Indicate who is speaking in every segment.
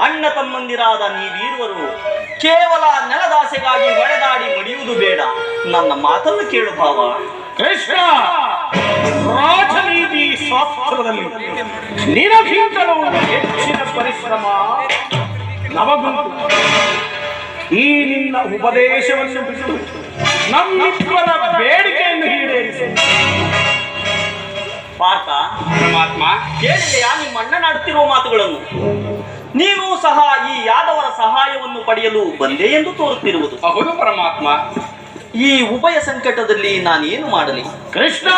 Speaker 1: ಅಣ್ಣ ತಮ್ಮಂದಿರಾದ ನೀವೀರುವರು ಕೇವಲ ನೆಲದಾಸೆಗಾಗಿ ಹೊಡೆದಾಡಿ ಮಡಿಯುವುದು ಬೇಡ. ನನ್ನ ಮಾತನ್ನು ಕೇಳು ಭಾವ.
Speaker 2: ಕೃಷ್ಣ ರಾಜನೀತಿ ಶಾಸ್ತ್ರದಲ್ಲಿ ನಿನಗಿಂತಲೂ ಹೆಚ್ಚಿನ ಪರಿಶ್ರಮ ನಮಗುಂಟು. ಈ ನಿನ್ನ ಉಪದೇಶವನ್ನು ಬಿಟ್ಟು ನಮ್ಮಿಬ್ಬರ ಬೇಡಿಕೆಯನ್ನು ಈಡೇರಿಸಿ.
Speaker 1: ಪಾರ್ಥ
Speaker 3: ಪರಮಾತ್ಮ.
Speaker 1: ಕೇಳಿದೆಯಾ? ನಿಮ್ಮ ಮಾತುಗಳನ್ನು. ಯಾದವರ ಸಹಾಯವನ್ನು ಪಡೆಯಲು ಬಂದೆ ಎಂದು ತೋರುತ್ತಿರುವುದು.
Speaker 3: ಹೌದು ಪರಮಾತ್ಮ.
Speaker 1: ಈ ಉಭಯ ಸಂಕಟದಲ್ಲಿ ನಾನೇನು ಮಾಡಲಿ?
Speaker 2: ಕೃಷ್ಣ!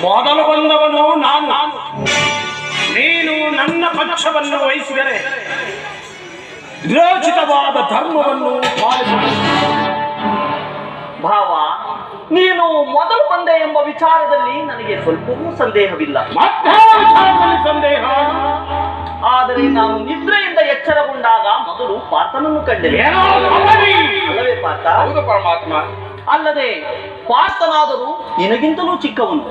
Speaker 2: ಮೊದಲು ಬಂದವನು ನಾನು. ನಾನು ನೀನು ನನ್ನ ಪಕ್ಷವನ್ನು ವಹಿಸಿದರೆ ವಿರೋಚಿತವಾದ ಧರ್ಮವನ್ನು
Speaker 1: ಭಾವ ನೀನು ಮೊದಲು ಬಂದೆ ಎಂಬ ವಿಚಾರದಲ್ಲಿ ನನಗೆ ಸ್ವಲ್ಪವೂ ಸಂದೇಹವಿಲ್ಲ.
Speaker 2: ಮತ್ತೆ ವಿಚಾರದಲ್ಲಿ ಸಂದೇಹ?
Speaker 1: ಮೊದಲು ಪಾರ್ಥನನ್ನು ಕಂಡಿಲ್ಲ.
Speaker 2: ಏನೋ ಅವರಿ.
Speaker 1: ಅಲ್ಲವೇ ಪಾರ್ಥ?
Speaker 3: ಹೌದು ಪರಮಾತ್ಮ.
Speaker 1: ಅಲ್ಲದೆ ಪಾರ್ಥನಾದರೂ ನಿನಗಿಂತಲೂ ಚಿಕ್ಕವನು.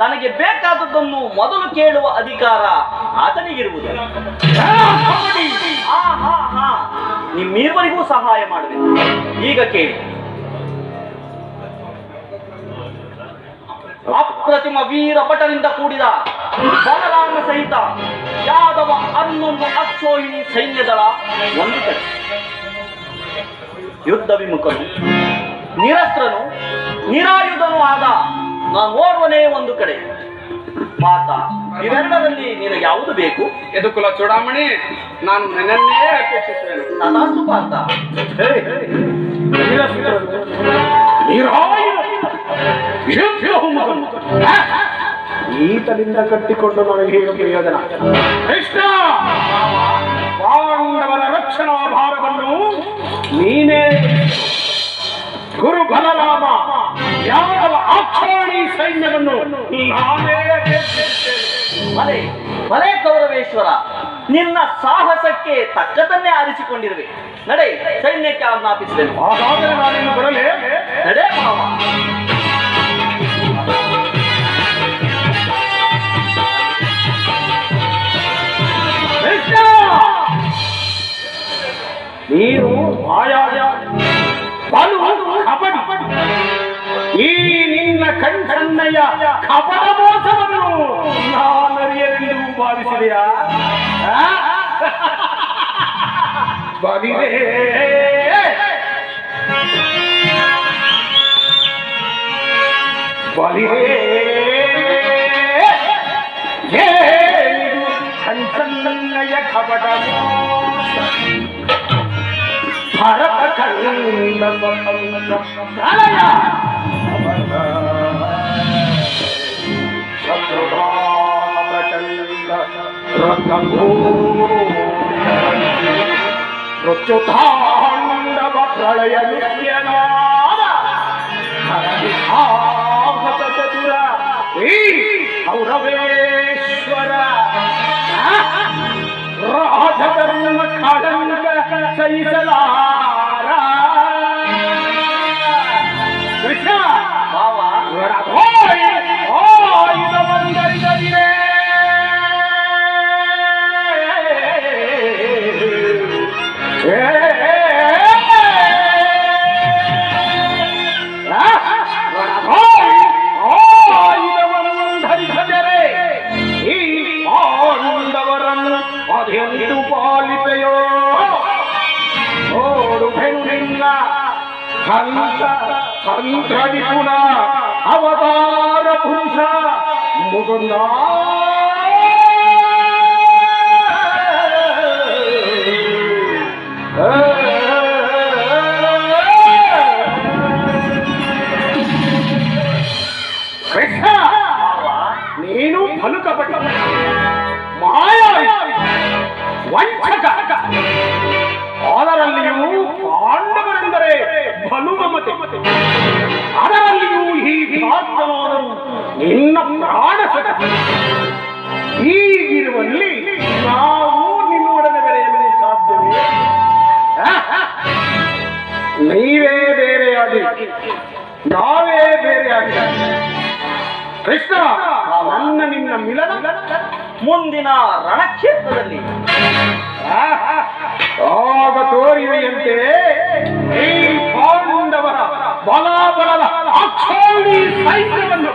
Speaker 1: ತನಗೆ ಬೇಕಾದದ್ದನ್ನು ಮೊದಲು ಕೇಳುವ ಅಧಿಕಾರ ಆತನಿಗಿರುವುದು. ನಿಮ್ಮಿರುವರಿಗೂ ಸಹಾಯ ಮಾಡಬೇಕು ಈಗ ಕೇಳಿ. ಅಪ್ರತಿಮ ವೀರ ಪಟನಿಂದ ಕೂಡಿದ ಬಲರಾಮ ಸಹಿತ ಯಾದವ ಹನ್ನೊಂದು ಅಕ್ಷೋಹಿಣಿ ಸೈನ್ಯದಳ ಒಂದು ಕಡೆ. ಯುದ್ಧ ವಿಮುಖನು ನಿರಸ್ತ್ರನು ನಿರಾಯುಧನೂ ಆದ ನಾನೋರ್ವನೇ ಒಂದು ಕಡೆ. ಮಾತ ಇವೆರಡರಲ್ಲಿ ನಿನಗೆ ಯಾವುದು ಬೇಕು?
Speaker 3: ಎದುಕುಲ ಚೂಡಾಮಣಿ ನಾನು ನನ್ನನ್ನೇ ಅಪೇಕ್ಷಿಸುತ್ತೇನೆ
Speaker 1: ತಥಾಸ್ತು ಪಾರ್ಥ
Speaker 2: ಈತನಿಂದ ಕಟ್ಟಿಕೊಂಡು ನನಗೆ ಏನು ಪ್ರಯೋಜನ. ಕೃಷ್ಣ! ಪಾಂಡವರ ರಕ್ಷಣಾ ಭಾರವನ್ನು ನೀನೇ ಗುರು ಬಲರಾಮ ಯಾವ ಆಕ್ಷಾಣಿ ಸೈನ್ಯವನ್ನು ನಾನೇ. ಮಲೆ
Speaker 1: ಭಲೆ ಕೌರವೇಶ್ವರ ನಿನ್ನ ಸಾಹಸಕ್ಕೆ ತಕ್ಕದನ್ನೇ ಆರಿಸಿಕೊಂಡಿರುವೆ. ನಡೆ ಸೈನ್ಯಕ್ಕೆ ಆಜ್ಞಾಪಿಸಿದೆನು
Speaker 2: ಹಾಗಾದರೆ ನಾನಿನ್ನು ಬರಲೇ?
Speaker 1: ನಡೆ ಮಾವ.
Speaker 2: ನಿನ್ನ ಕಣ್ಕಣ್ಣಯ್ಯ ಕಪಟ ಮೋಸವನ್ನು ನಾನರಿಯಲೆಂದು ಭಾವಿಸಿದೆಯಾ ಆ? ಬಲಿರೇ ಬಲಿರೇ ಏನಿದು ಕಣ್ಕಣ್ಣಯ್ಯ ಕಪಟ ಮೋಸ ಭರತ ಕಣ್ಣ ಪ್ರಳಯ ಮೃತ್ಯುತಾಂಡವ ಪ್ರಳಯ ನಿತ್ಯನಾದ ಹರವಿಹಾಸತ ಚತುರ ಈ ಕೌರವೇಶ್ವರ ರಾಜಧರ್ಮ ಕಳಂಕ ಸಹಿಸಲಾರ ಕೃಷ್ಣ
Speaker 1: ಮಾವ
Speaker 2: ಹಂತ ತಂತ್ರ ನಿಪುಣ ಅವತಾರ ಪುರುಷ ಮುಗುಂದ ಕೃಷ್ಣ ನೀನು ಫಲುಕಪಟ ಮಾಯಾ ವಂಚಕ ಅದರಲ್ಲಿಯೂ ಪಾಂಡವರೆಂದರೆ ನಿನ್ನ ಈ ಹೀಗಿರುವಲ್ಲಿ ನಾವು ನಿನ್ನೊಡನೆ ಬೆರೆಯಲು ಸಾಧ್ಯವೇ? ನೀವೇ ಬೇರೆಯಾಗಿ. ನಾವೇ ಬೇರೆಯಾಗಿ. ಕೃಷ್ಣ, ನನ್ನ ನಿನ್ನ ಮಿಲನ
Speaker 1: ಮುಂದಿನ ರಣಕ್ಷೇತ್ರದಲ್ಲಿ.
Speaker 2: ಆಗ ತೋರಿವೆಯಂತೆ ಈ ಪಾಂಡವರ ಬಲಾಬಲದ ನೋಡಿ ಸೈನ್ಯವನ್ನು